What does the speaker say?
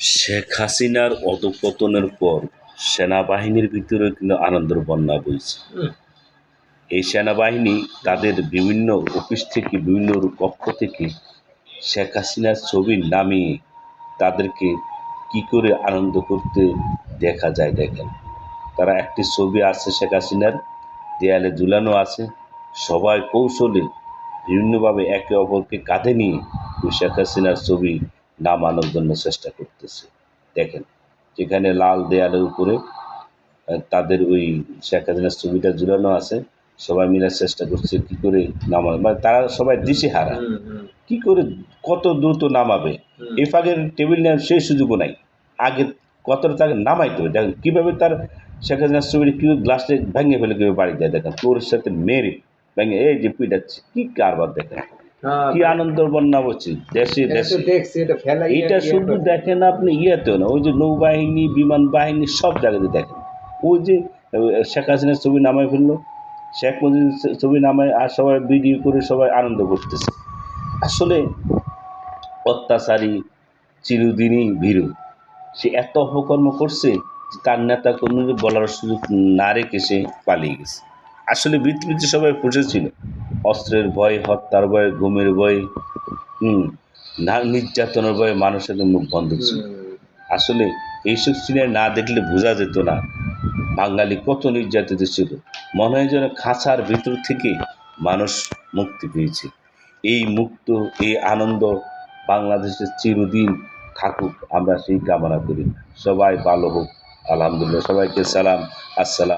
শেখ হাসিনার অধঃপতনের পর সেনাবাহিনীর ভিতরে কিন্তু আনন্দের বন্যা বইছে। এই সেনাবাহিনী তাদের বিভিন্ন অফিস থেকে বিভিন্ন কক্ষ থেকে শেখ হাসিনার ছবি নামিয়ে তাদেরকে কি করে আনন্দ করতে দেখা যায় দেখেন। তারা একটি ছবি আছে শেখ হাসিনার দেয়ালে ঝুলানো আছে। সবাই কৌশলে বিভিন্নভাবে একে অপরকে কাঁধে নিয়ে শেখ হাসিনার ছবি নামানোর জন্য চেষ্টা করতেছে। দেখেন যেখানে লাল দেয়ালের উপরে তাদের ওই শেখ হাসিনার ছবিটা ঝুলানো আছে সবাই মিলে চেষ্টা করছে কি করে নামানো। মানে তারা সবাই দিশে হারা কি করে কত দ্রুত নামাবে। এই ফাঁকের টেবিল নেওয়ার সেই সুযোগও নাই। আগে কতটা তাকে নামাইতে হবে? দেখেন কীভাবে তার শেখ হাসিনার ছবিটা কীভাবে গ্লাসটা ভেঙে ফেলে কীভাবে বাড়ি দেয়? দেখেন তোর সাথে মেরে ভেঙে এই যে পিটাচ্ছে কী কারবার দেখেন? কি আনন্দ বন্যা বলছি দেশে দেশে। এটা শুধু দেখেন আপনি ইয়েতেও না। ওই যে নৌবাহিনী বিমান বাহিনী সব জায়গাতে দেখেন। ওই যে শেখ হাসিনার ছবি নামায় ফেলল। শেখ মুজিবের ছবি নামায় আর সবাই ভিডিও করে সবাই আনন্দ করতেছে। আসলে অত্যাচারী চিরদিনই ভীরু। সে এত অপকর্ম করছে যে তার নেতা কোনো বলার সুযোগ না রেখে সে পালিয়ে গেছে। আসলে বৃত্তি সবাই ফুসেছিল অস্ত্রের ভয় হত্যার ভয় ঘুমের ভয় হুম না নির্যাতনের ভয়ে মানুষের মুখ বন্ধ ছিল। আসলে এইসব সিনেমা না দেখলে বোঝা যেত না। বাঙালি কত নির্যাতিত ছিল। মনে হয় যেন খাঁচার ভিতর থেকে মানুষ মুক্তি পেয়েছে। এই মুক্ত এই আনন্দ বাংলাদেশের চিরদিন থাকুক আমরা সেই কামনা করি। সবাই ভালো হোক। আলহামদুলিল্লাহ। সবাইকে সালাম। আসসালাম।